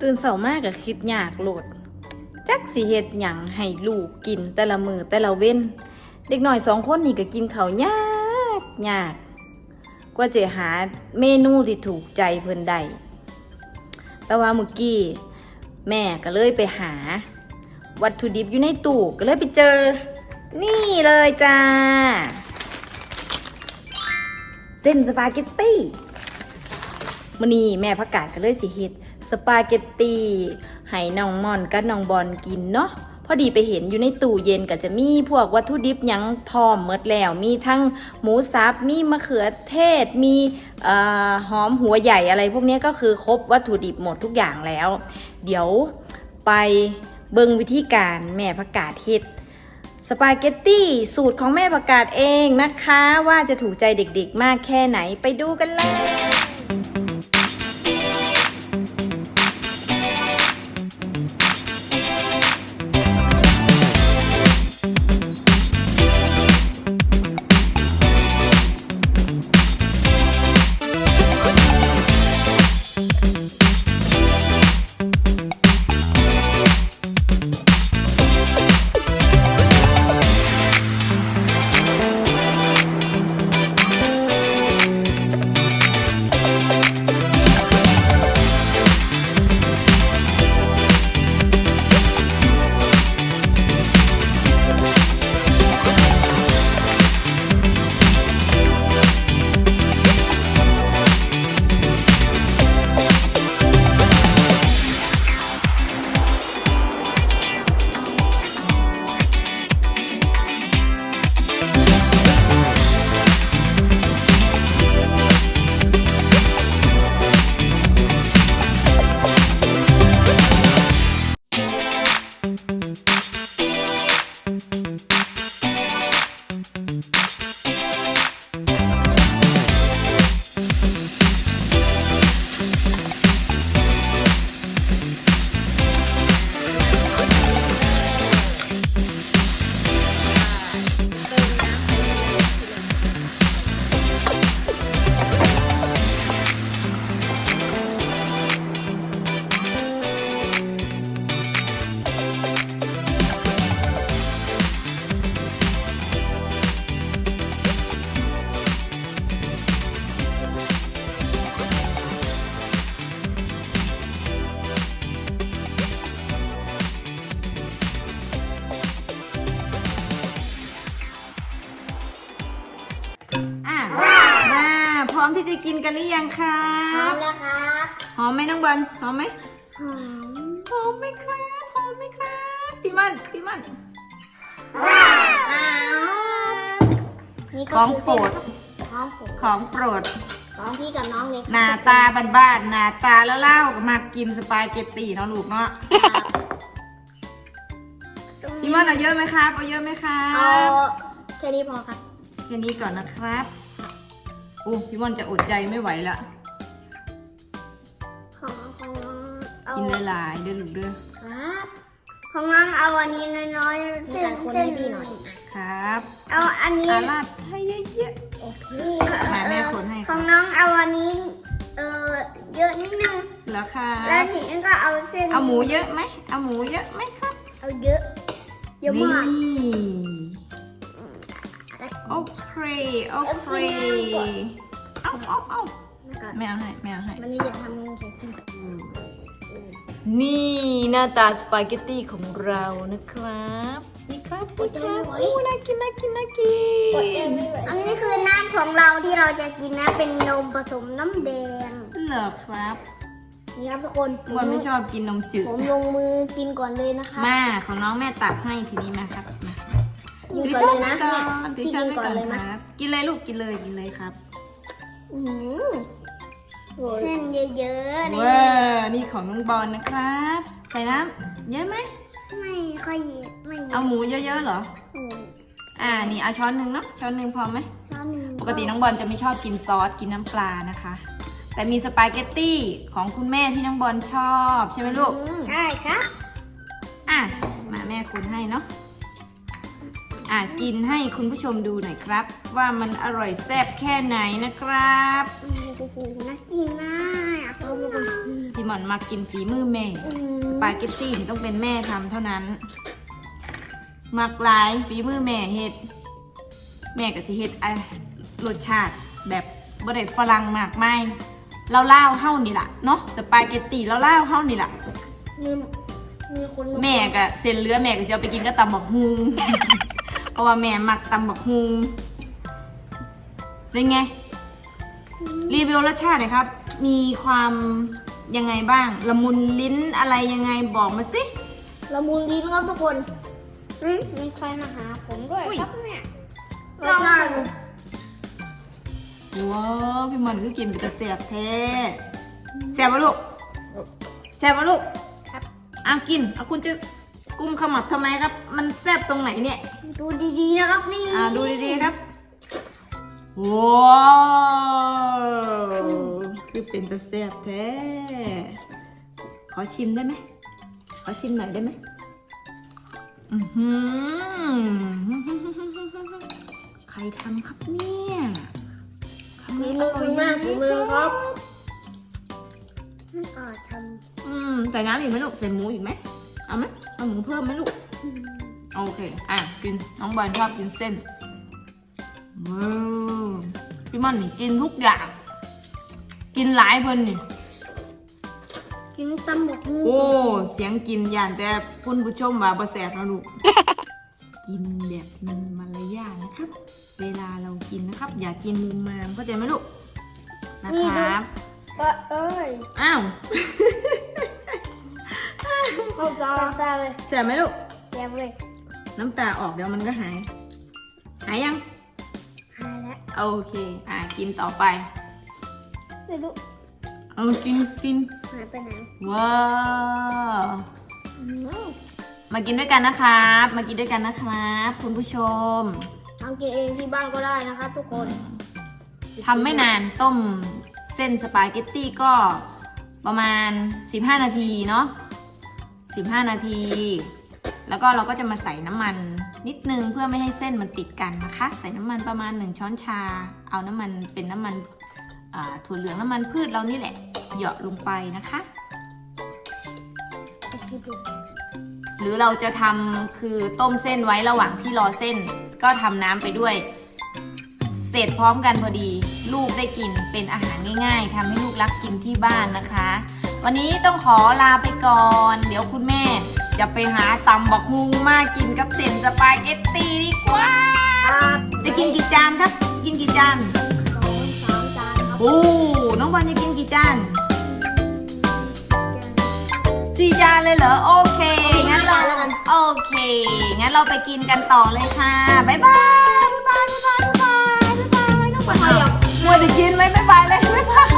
ตื่นเสามากก็คิดยากโหลด จักสิเฮ็ดหยังให้ลูกกินแต่ละมือแต่ละเว้น เด็กหน่อยสองคนนี่ก็กินเขายากยากกว่าจะหาเมนูที่ถูกใจเพิ่นได้แต่ว่าเมื่อกี้แม่ก็เลยไปหา วัตถุดิบอยู่ในตู้ก็เลยไปเจอ นี่เลยจ้า เส้นสปาเกตตี้ มื้อนี้แม่พักกาดก็เลยสิเฮ็ดสปาเกตตีให้น้องม่อนกับน้องบอลกินเนาะพอดีไปเห็นอยู่ในตู้เย็นก็จะมีพวกวัตถุดิบยังพร้อมหมดแล้ว มีทั้งหมูสับมีมะเขือเทศ มีหอมหัวใหญ่อะไร พวกนี้ก็คือครบวัตถุดิบหมดทุกอย่างแล้ว เดี๋ยวไปเบิ่งวิธีการแม่พักกาดเฮ็ดสปาเกตตี้สูตรของแม่ประกาศเองนะคะ ว่าจะถูกใจเด็กๆมากแค่ไหนไปดูกันเลย อมที่จะกินกันหรือยังคะพร้อมแล้วครับหอมไหมน้องบอลหอมไหมหอมหอมไหมครับหอมไหมครับพี่มันพี่มันอ้าวนี่ก็ของคือโปรดของโปรดของโปรด ของพี่กับน้องเลยหน้าตาบ้านๆหน้าตาแล้วเล่าๆมากินสปาเกตตีเนาะลูกเนาะพี่มันเอาเยอะไหมครับเอาเยอะไหมครัเอาบแค่นี้พอครับแค่นี้ก่อนนะครับ อู้พี่มันจะอดใจไม่ไหวละ ของของน้องเอากินหลายๆเด้อลูกเด้อครับของน้องเอาอันนี้น้อยๆเส้นเส้นพี่หน่อยครับเอาอันนี้อาราดให้เยอะ โอเคหาแม่คนให้ครับ ของน้องเอาอันนี้เออเยอะนิดนึงๆแล้วครัแล้วบทีนี้ก็เอาเส้นเอาหมูเยอะไหมเอาหมูเยอะไหมครับเอาเยอะเยอะมากนี่โอ เคโอเคเอาเอาเอาแล้วก็ไม่เอาให้ไม่เอาให้วันนี้จะทำเค้กกินนี่หน้าตาสปาเกตตี้ของเรานะครับ นี่ครับนี่ครับโอ้น่ากินน่ากินน่ากินอันนี้คือน้ำของเราที่เราจะกินนะเป็นนมผสมน้ำแดงเหรอครับนี่ครับทุกคนว่าไม่ชอบกินนมจืดผมลงมือกินก่อนเลยนะคะมาของน้องแม่ตักให้ทีนี้มาครับมา กินถือก่อนช้อเลนยไปนะก่อแม่นถือพี่ช้อนกินไปก่อก่อนนเลยคนะรับ กินเลยลูกกินเลยกินเลยครับอืมเส้นเยอะๆนี่ว้านี่ของน้องบอลนะครับ ใส่น้ำเยอะไหม ไม่ค่อยเยอะไม่เยเอาอะหมูเยอะๆเหรอหมูอ่า นี่เอาช้อนหนึ่งเนาะ ช้อนหนึ่งพอไหม ช้อนหนึ่งปกติน้องบอลจะไม่ชอบกินซอส กินน้ำปลานะคะ แต่มีสปาเกตตี้ของคุณแม่ที่น้องบอลชอบใช่ไหมลูก อืมใช่ครับ อะ มาแม่คุณให้เนาะ อะกินให้คุณผู้ชมดูหน่อยครับ ว่ามันอร่อยแซ่บแค่ไหนนะครับอืมโอ้โหน่ากินมากอยากลองดูจิ้มพี่หมอนมักกินฝีมือแม่ อืมสปาเกตตี้นี่ต้องเป็นแม่ทำเท่านั้น มักหลายฝีมือแม่เฮ็ด แม่ก็สิเฮ็ดอะรสชาติแบบบ่ได้ฝรั่งมากมายเล่าวๆเฮานี่ล่ะเนาะสปาเกตตี้เล่าวๆเฮานี่ล่ะ มีมีคนแม่ก็เส้นเหลือแม่ก็จะเอาไปกินก็ตำบักฮุง เพราะว่าแม่มักตำบักฮุงเป็นไง รีวิวรสชาติหน่อยครับ มีความยังไงบ้าง ละมุนลิ้นอะไรยังไงบอกมาสิ ละมุนลิ้นครับทุกคนอืมมีใครมาหาผมด้วยอุ้ยครับเนี่ยเรารสชาติว้าวพี่มันก็กินเป็นตะเสียบแท้แซ่บปะลูกแซ่บปะลูกครับอะกินเอาคุณจะ กุมขมับทำไมครับ มันแซ่บตรงไหนเนี่ยดูดีๆนะครับนี่อ่าดูดีๆครับว้าวคือเป็นตะแซ่บแท้ขอชิมได้ไหมขอชิมหน่อยได้ไหมอือหือใครทำครับเนี่ยทำไมมีอมือร่อคุยณแม่ย่างมีนี้มือครับจ๊ะอ่าทอืมใส่น้ำอีกไหมลูกใส่หมูอีกไหม เอาไหมเอาหมูเพิ่มไหมลูกำโอเค อะ กิน น้องบอลชอบกินเส้นว้าวพี่ม่อนนี่กินทุกอย่าง กินหลายเพิ่นนี่ กินตำหมกมูโอ้ เสียงกินอย่างแต่คุณผู้ชมว่าบ่แสบนะลูก กินแบบมีมารยาทนะครับ เวลาเรากินนะครับ อย่ากินมุมมามเข้าใจไหมลูก นะครับ ก็เอ้ย อ้าวเข้าตาตาเลยแสบไหมลูกแย่เลย น้ำตาออกเดี๋ยวมันก็หาย หายยัง หายแล้ว โอเค อะกินต่อไปไม่รู้เอากินกินหายไปไหน ว้าวอืมมากินด้วยกันนะครับ มากินด้วยกันนะครับ คุณผู้ชมทำกินเองที่บ้านก็ได้นะครับทุกคนทำไม่นานต้มเส้นสปาเกตตี้ก็ประมาณ 15 นาทีเนาะ 15 นาที แล้วก็เราก็จะมาใส่น้ำมันนิดนึงเพื่อไม่ให้เส้นมันติดกันนะคะ ใส่น้ำมันประมาณ 1 ช้อนชา เอาน้ำมันเป็นน้ำมันถั่วเหลืองน้ำมันพืชเรานี่แหละเหยาะลงไปนะคะ หรือเราจะทำคือต้มเส้นไว้ระหว่างที่รอเส้น ก็ทำน้ำไปด้วย เสร็จพร้อมกันพอดี ลูกได้กินเป็นอาหารง่าย ๆทำให้ลูกรักกินที่บ้านนะคะ วันนี้ต้องขอลาไปก่อน เดี๋ยวคุณแม่ จะไปหาตำบักฮุงมากินกับเสียนสปาเกตตีดีกว่าจะกินกี่จานครับ กินกี่จานสองสามจานครับโอ้น้องบอลจะกินกี่จานสี่จานเลยเหรอ โอเค งั้นเราโอเค งั้นเราไปกินกันต่อเลยค่ะบายบายบ๊ายบายบ๊ายบายบ๊ายบายบ๊ายบายน้องบอลมัวจะกินไหมบ๊ายบายเลยบ๊ายบาย